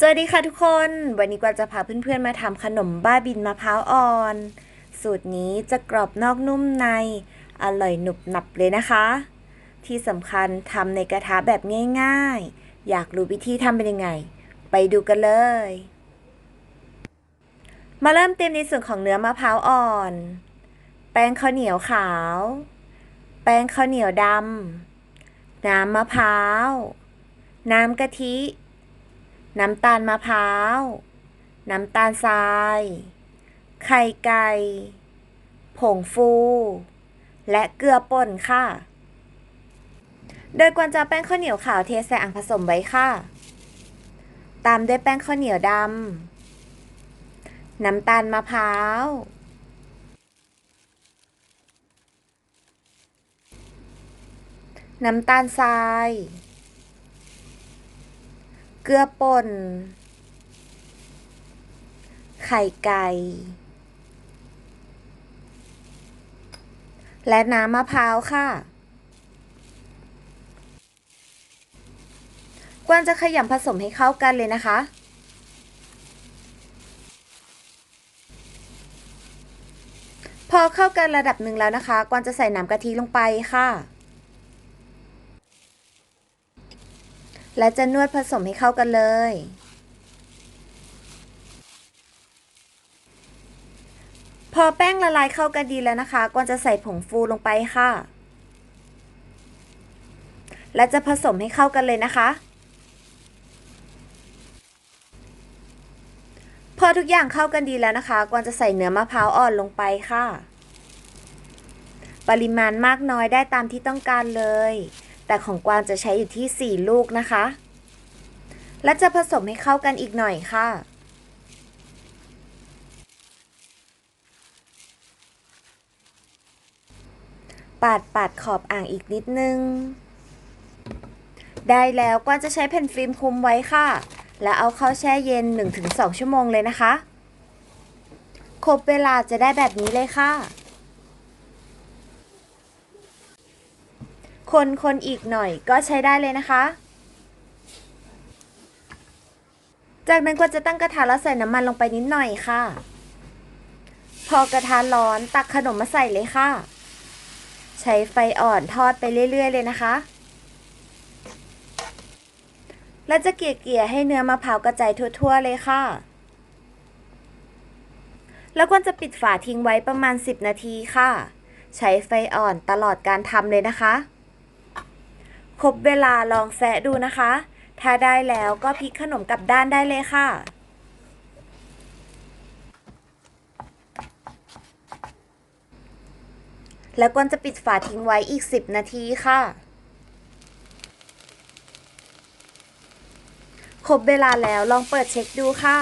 สวัสดีค่ะทุกคน วันนี้กวางจะพาเพื่อนๆมาทำขนมบ้าบินมะพร้าวอ่อน สูตรนี้จะกรอบนอกนุ่มใน อร่อยหนุบหนับเลยนะคะ ที่สำคัญทำในกระทะแบบง่ายๆ อยากรู้วิธีทำเป็นยังไง ไปดูกันเลย มาเริ่มเตรียมในส่วนของเนื้อมะพร้าวอ่อน แป้งข้าวเหนียวขาว แป้งข้าวเหนียวดำน้ำมะพร้าว น้ำกะทิ น้ำตาลมะพร้าว น้ำตาลทราย ไข่ไก่ ผงฟู และเกลือป่นค่ะ โดยกวนจะแป้งข้าวเหนียวขาวเทใส่อ่างผสมไว้ค่ะ ตามด้วยแป้งข้าวเหนียวดำ น้ำตาลมะพร้าว น้ำตาลทราย กลือป่น ไข่ไก่ และน้ำมะพร้าวค่ะ กวางจะขยำผสมให้เข้ากันเลยนะคะพอเข้ากันระดับหนึ่งแล้วนะคะ กวางจะใส่น้ำกะทิลงไปค่ะ และจะนวดผสมให้เข้ากันเลย พอแป้งละลายเข้ากันดีแล้วนะคะกวางจะใส่ผงฟูลงไปค่ะ และจะผสมให้เข้ากันเลยนะคะ พอทุกอย่างเข้ากันดีแล้วนะคะกวางจะใส่เนื้อมะพร้าวอ่อนลงไปค่ะ ปริมาณมากน้อยได้ตามที่ต้องการเลย แต่ของกวางจะใช้อยู่ที่ 4 ลูกนะคะ และจะผสมให้เข้ากันอีกหน่อยค่ะ ปาดปาดขอบอ่างอีกนิดนึง ได้แล้วกวางจะใช้แผ่นฟิล์มคลุมไว้ค่ะ แล้วเอาเข้าแช่เย็น 1-2 ชั่วโมงเลยนะคะ ครบเวลาจะได้แบบนี้เลยค่ะ คนคนอีกหน่อยก็ใช้ได้เลยนะคะ จากนั้นก็จะตั้งกระทะแล้วใส่น้ำมันลงไปนิดหน่อยค่ะ พอกระทะร้อนตักขนมมาใส่เลยค่ะ ใช้ไฟอ่อนทอดไปเรื่อย ๆ เลยนะคะ แล้วจะเกลี่ยๆให้เนื้อมะพร้าวกระจายทั่ว ๆ เลยค่ะ แล้วควรจะปิดฝาทิ้งไว้ประมาณ 10 นาทีค่ะใช้ไฟอ่อนตลอดการทำเลยนะคะ ครบเวลาลองแซะดูนะคะ ถ้าได้แล้วก็พลิกขนมกลับด้านได้เลยค่ะ แล้วกวนจะปิดฝาทิ้งไว้อีก 10 นาทีค่ะครบเวลาแล้วลองเปิดเช็คดูค่ะ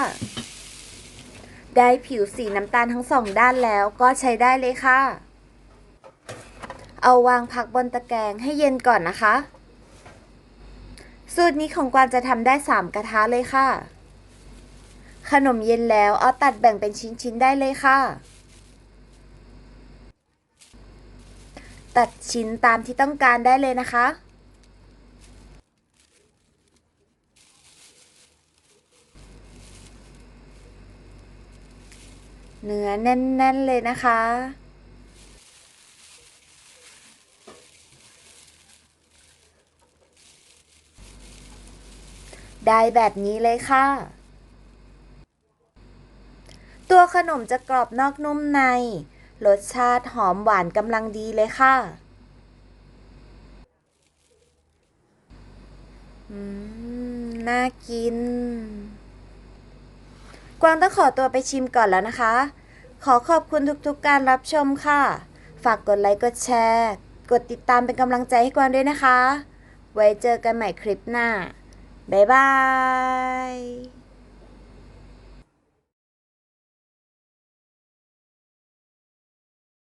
ได้ผิวสีน้ำตาลทั้งสองด้านแล้วก็ใช้ได้เลยค่ะ เอาวางพักบนตะแกรงให้เย็นก่อนนะคะ สูตรนี้ของกวางจะทำได้ 3 กระทะเลยค่ะ ขนมเย็นแล้วเอาตัดแบ่งเป็นชิ้นๆได้เลยค่ะ ตัดชิ้นตามที่ต้องการได้เลยนะคะเนื้อแน่น ๆ เลยนะคะ ได้แบบนี้เลยค่ะ ตัวขนมจะกรอบนอกนุ่มใน รสชาติหอมหวานกำลังดีเลยค่ะอืม น่ากิน กวางต้องขอตัวไปชิมก่อนแล้วนะคะ ขอขอบคุณทุกๆการรับชมค่ะ ฝากกดไลค์ กดแชร์ กดติดตามเป็นกำลังใจให้กวางด้วยนะคะ ไว้เจอกันใหม่คลิปหน้า บ๊ายบาย